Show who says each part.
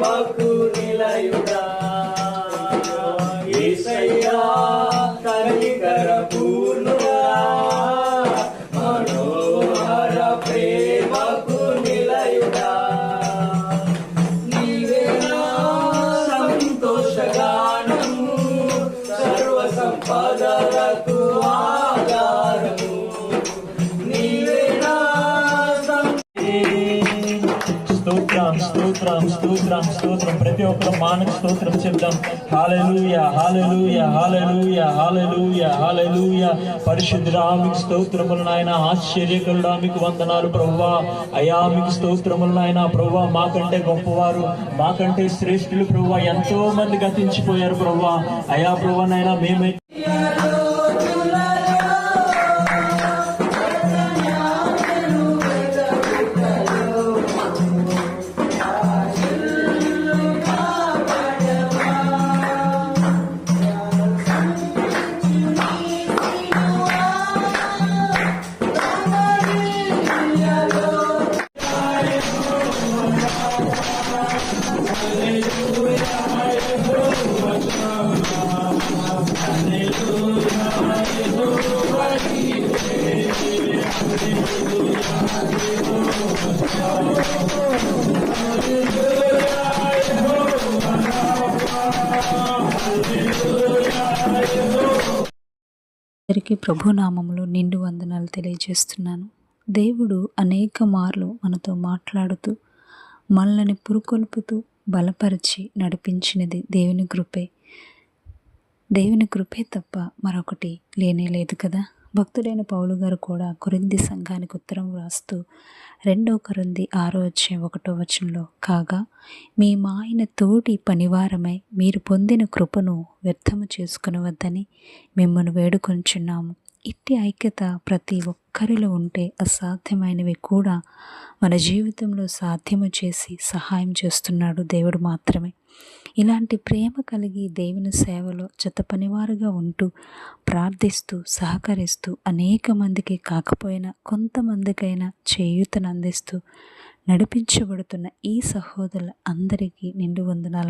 Speaker 1: నిలయుడా యేసయ్యా కనికర పూర్ణుడా. మనోహర ప్రేమకు నిలయుడా నీవేనా సంతోషగానము సర్వ సంపదలకు
Speaker 2: స్తోత్రం స్తోత్రం స్తోత్రం స్తోత్రం. ప్రతి ఒక్కరు మానకు స్తోత్రం చెప్దాం. Hallelujah hallelujah hallelujah hallelujah hallelujah. పరిశుద్ధుడా మీకు స్తోత్రములు నాయన. ఆశ్చర్యకరుడా మీకు వందనాలు ప్రవ్వా. అయా మీకు స్తోత్రములు నాయన ప్రవ్వా. మాకంటే గొప్పవారు మాకంటే శ్రేష్ఠులు ప్రవ్వా. ఎంతో మంది గతించిపోయారు ప్రవ్వా. అయా ప్రవ్వా నాయన మేమే
Speaker 3: అందరికీ ప్రభునామములో నిండు వందనాలు తెలియజేస్తున్నాను. దేవుడు అనేక మార్లు మనతో మాట్లాడుతూ మనల్ని పురుకొల్పుతూ బలపరిచి నడిపించినది దేవుని కృపే. దేవుని కృపే తప్ప మరొకటి లేనే లేదు కదా? భక్తుడైన పౌలు గారు కూడా కొరింది సంఘానికి ఉత్తరం వ్రాస్తూ రెండో కొరింది ఆరో వచ్చే ఒకటో వచనంలో కాగా మీ మాయన తోటి పనివారమై మీరు పొందిన కృపను వ్యర్థము చేసుకునవద్దని మిమ్మల్ని వేడుకొంచున్నాము. ఇట్టి ఐక్యత ప్రతి ఒక్కరిలో ఉంటే అసాధ్యమైనవి కూడా మన జీవితంలో సాధ్యము చేసి సహాయం చేస్తున్నాడు దేవుడు మాత్రమే. ఇలాంటి ప్రేమ కలిగి దేవుని సేవలో జత పనివారుగా ఉంటూ ప్రార్థిస్తూ సహకరిస్తూ అనేక మందికి కాకపోయినా కొంతమందికైనా చేయూతను అందిస్తూ నడిపించబడుతున్న ఈ సహోదరుల అందరికీ నిండు వందనాలు.